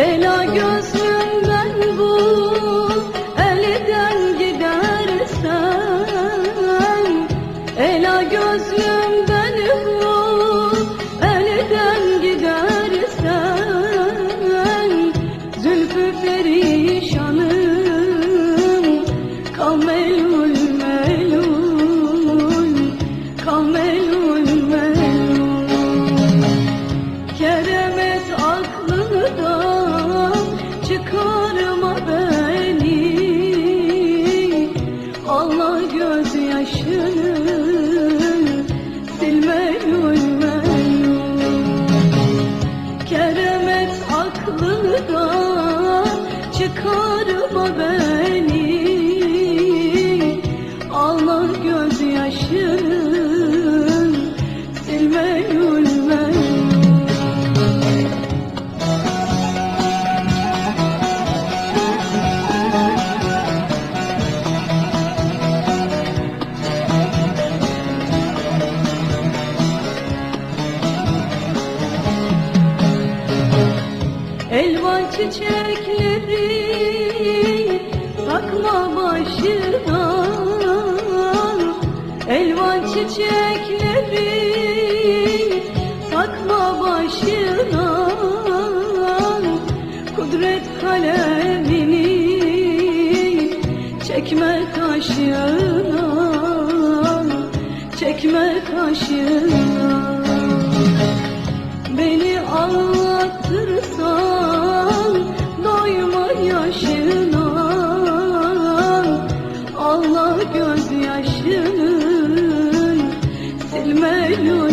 Ela gözlümden bu elden gidersen. Ela gözlümden çıkarma beni. Allah gözyaşını silme melul Keremet aklından çıkarma beni çiçekleri takma başına. Elvan çiçekleri takma başına. Kudret kalemini çekme kaşına Çekme kaşına silme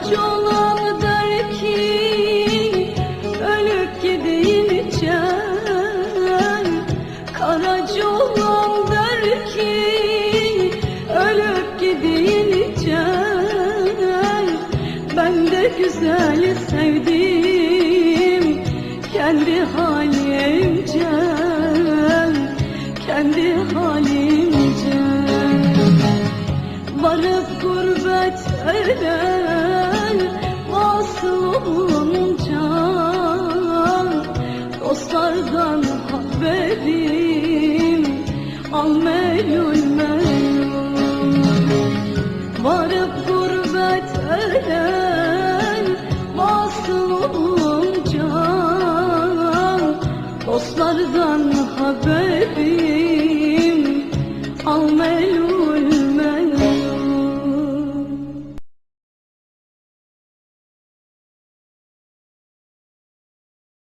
Der ki ölüp olan der ki ölüp gidince Ben de güzel sevdim kendi halimce Kendi halimce. Varıp gurbet al melul melul Varıp gurbet eden vasıl olunca Dostlardan